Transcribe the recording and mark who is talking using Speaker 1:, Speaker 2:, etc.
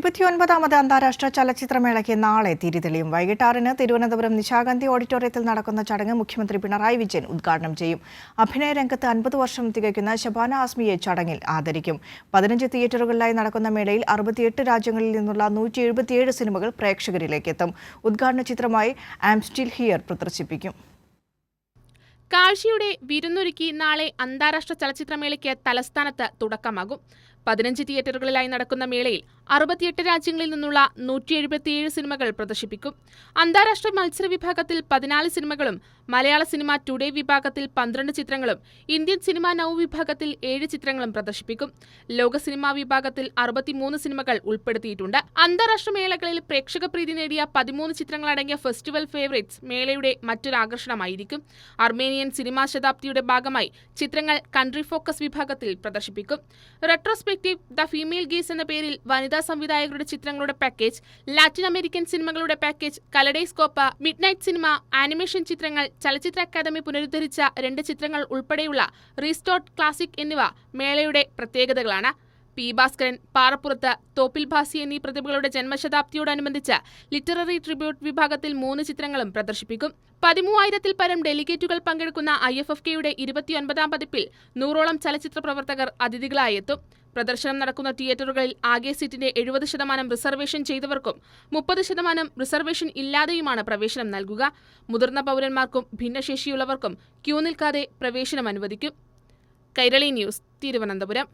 Speaker 1: ഇരുപത്തിയൊൻപതാമത് അന്താരാഷ്ട്ര ചലച്ചിത്രമേളയ്ക്ക് നാളെ തിരിതെളിയും. വൈകിട്ട് ആറിന് തിരുവനന്തപുരം നിശാഗന്ധി ഓഡിറ്റോറിയത്തിൽ നടക്കുന്ന ചടങ്ങ് മുഖ്യമന്ത്രി പിണറായി വിജയൻ ഉദ്ഘാടനം ചെയ്യും. അഭിനയ രംഗത്ത് അൻപത് വർഷം തികയ്ക്കുന്ന ശബാന ആസ്മിയെ ചടങ്ങിൽ ആദരിക്കും. പതിനഞ്ച് തിയേറ്ററുകളിലായി നടക്കുന്ന മേളയിൽ അറുപത്തിയെട്ട് രാജ്യങ്ങളിൽ നിന്നുള്ള നൂറ്റി എഴുപത്തിയേഴ് സിനിമകൾ പ്രേക്ഷകരിലേക്ക് എത്തും ഉദ്ഘാടന ചിത്രമായി ആംസ്റ്റിൽ ഹിയർ പ്രദർശിപ്പിക്കും.
Speaker 2: കാഴ്ചയുടെ വിരുന്നൊരുക്കി നാളെ അന്താരാഷ്ട്ര ചലച്ചിത്രമേളയ്ക്ക് തലസ്ഥാനത്ത് തുടക്കമാകും. പതിനഞ്ച് തിയേറ്ററുകളിലായി നടക്കുന്ന മേളയിൽ അറുപത്തിയെട്ട് രാജ്യങ്ങളിൽ നിന്നുള്ള നൂറ്റി എഴുപത്തിയേഴ് സിനിമകൾ പ്രദർശിപ്പിക്കും. അന്താരാഷ്ട്ര മത്സര വിഭാഗത്തിൽ പതിനാല് സിനിമകളും മലയാള സിനിമ ടുഡേ വിഭാഗത്തിൽ പന്ത്രണ്ട് ചിത്രങ്ങളും ഇന്ത്യൻ സിനിമ നൌ വിഭാഗത്തിൽ ഏഴ് ചിത്രങ്ങളും പ്രദർശിപ്പിക്കും. ലോക സിനിമാ വിഭാഗത്തിൽ അറുപത്തിമൂന്ന് സിനിമകൾ ഉൾപ്പെടുത്തിയിട്ടുണ്ട്. അന്താരാഷ്ട്ര മേളകളിൽ പ്രേക്ഷക പ്രീതി നേടിയ പതിമൂന്ന് ചിത്രങ്ങളടങ്ങിയ ഫെസ്റ്റിവൽ ഫേവറേറ്റ്സ് മേളയുടെ മറ്റൊരു ആകർഷണമായിരിക്കും. അർമേനിയൻ സിനിമാ ശതാബ്ദിയുടെ ഭാഗമായി ചിത്രങ്ങൾ കൺട്രി ഫോക്കസ് വിഭാഗത്തിൽ പ്രദർശിപ്പിക്കും. റെട്രോസ്പെക്റ്റീവ് ദ ഫീമെയിൽ ഗീസ് എന്ന പേരിൽ വനിതാ സംവിധായകരുടെ ചിത്രങ്ങളുടെ പാക്കേജ് ലാറ്റിൻ അമേരിക്കൻ സിനിമകളുടെ package kaleidoscope midnight cinema animation ചിത്രങ്ങൾ ചലച്ചിത്ര അക്കാദമി പുനരുദ്ധരിച്ച രണ്ട് ചിത്രങ്ങൾ ഉൾപ്പെടെയുള്ള റീസ്റ്റോർട്ട് ക്ലാസിക് എന്നിവ മേളയുടെ പ്രത്യേകതകളാണ്. പി. ഭാസ്കരൻ പാറപ്പുറത്ത് തോപ്പിൽ ഭാസി എന്നീ പ്രതിഭകളുടെ ജന്മശതാബ്ദിയോടനുബന്ധിച്ച് ലിറ്റററി ട്രിബ്യൂട്ട് വിഭാഗത്തിൽ മൂന്ന് ചിത്രങ്ങളും പ്രദർശിപ്പിക്കും. പതിമൂവായിരത്തിൽ പരം ഡെലിഗേറ്റുകൾ പങ്കെടുക്കുന്ന ഐ എഫ് എഫ് കെയുടെ ഇരുപത്തിയൊൻപതാം പതിപ്പിൽ നൂറോളം ചലച്ചിത്ര പ്രവർത്തകർ അതിഥികളായി എത്തും. പ്രദർശനം നടക്കുന്ന തിയേറ്ററുകളിൽ ആകെ സീറ്റിന്റെ എഴുപത് ശതമാനം റിസർവേഷൻ ചെയ്തവർക്കും മുപ്പത് ശതമാനം റിസർവേഷൻ ഇല്ലാതെയുമാണ് പ്രവേശനം നൽകുക. മുതിർന്ന പൗരന്മാർക്കും ഭിന്നശേഷിയുള്ളവർക്കും ക്യൂ നിൽക്കാതെ പ്രവേശനം അനുവദിക്കും. കൈരളി ന്യൂസ് തിരുവനന്തപുരം.